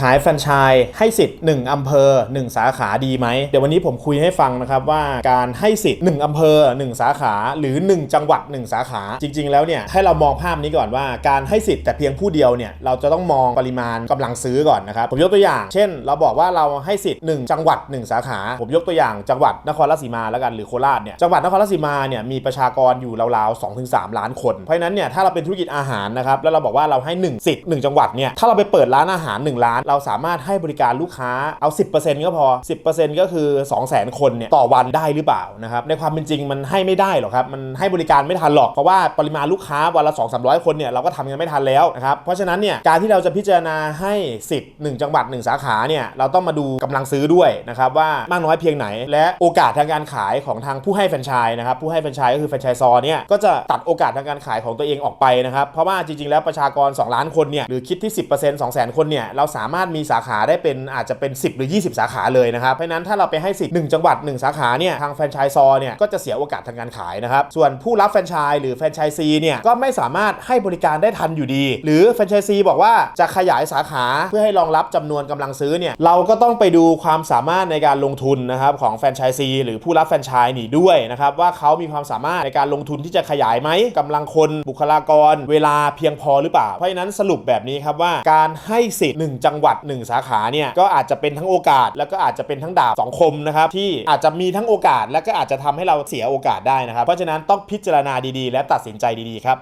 ขายแฟรนไชส์ให้สิทธิ์1อำเภอ 1 สาขาดีไหม เดี๋ยววันนี้ผมคุยให้ฟังนะครับว่าการให้สิทธิ์1อำเภอ 1 สาขาหรือ 1 จังหวัด 1 สาขา จริง ๆ แล้วเนี่ยให้เรามองภาพนี้ก่อนว่าการให้สิทธิ์แต่เพียงผู้เดียวเนี่ยเราจะต้องมองปริมาณกำลังซื้อก่อนนะครับผมยกตัวอย่าง เช่น เราบอกว่าเราให้สิทธิ์1จังหวัด 1 สาขา ผมยกตัวอย่างจังหวัดนครราชสีมาแล้วกันหรือโคราชเนี่ยจังหวัดนครราชสีมาเนี่ยมีประชากรอยู่ราวๆ2-3 ล้านคนเพราะฉะนั้นเนี่ยถ้าเราเป็นธุรกิจอาหารนะครับแล้วเราบอกว่าเราให้ 1 สิทธิ์1จังหวัดเนี่ยถ้าเราไปเปิดร้านอาหาร1ล้านเราสามารถให้บริการลูกค้าเอา 10%ก็พอ 10%ก็คือ 200,000 คนเนี่ยต่อวันได้หรือเปล่านะครับในความเป็นจริงมันให้ไม่ได้หรอกครับมันให้บริการไม่ทันหรอกเพราะว่าปริมาณลูกค้าวันละ 2 3 0 0 คนเนี่ยเราก็ทำกันไม่ทันแล้วนะครับเพราะฉะนั้นเนี่ยการที่เราจะพิจารณาให้สิทธิ์1จังหวัด 1 สาขาเนี่ยเราต้องมาดูกำลังซื้อด้วยนะครับว่ามากน้อยเพียงไหน และโอกาสทางการขายของทางผู้ให้แฟรนไชส์นะครับผู้ให้แฟรนไชส์ก็คือแฟรนไชส์ซอเนี่ยก็จะตัดโอกาสทางการขายของตัวเองออกไปนะครับเพราะว่าจริงๆ แล้วประชากร 2 ล้านคนเนี่ยหรือคิดที่ 10% 2 0 0 0 0 คนเนี่ยเราสามารถมีสาขาได้เป็นอาจจะเป็น 10 หรือ 20 สาขาเลยนะครับ เพราะนั้นถ้าเราไปให้สิทธิ์1จังหวัด 1 สาขาเนี่ยทางแฟรนไชส์ซอเนี่ยก็จะเสียโอกาสทางการขายนะครับ ส่วนผู้รับแฟรนไชส์หรือแฟรนไชส์ซีเนี่ยก็ไม่สามารถให้บริการได้ทันอยู่ดี หรือแฟรนไชส์ซีบอกว่าจะขยายสาขาเพื่อให้รองรับจำนวนกำลังซื้อเนี่ยเราก็ต้องไปดูความสามารถในการลงทุนนะครับของแฟรนไชส์ซีหรือผู้รับแฟรนไชส์นี่ด้วยนะครับว่าเขามีความสามารถในการลงทุนที่จะขยายไหมกำลังคนบุคลากร เวลาเพียงพอหรือเปล่าเพราะฉะนั้นสรุปแบบนี้ครับว่าการให้สิทธิ์1จังหวัด1 สาขาเนี่ยก็อาจจะเป็นทั้งโอกาส แล้วก็อาจจะเป็นทั้งดาบสองคมนะครับที่อาจจะมีทั้งโอกาส และก็อาจจะทำให้เราเสียโอกาสได้นะครับเพราะฉะนั้นต้องพิจารณาดีๆ และตัดสินใจดีๆครับ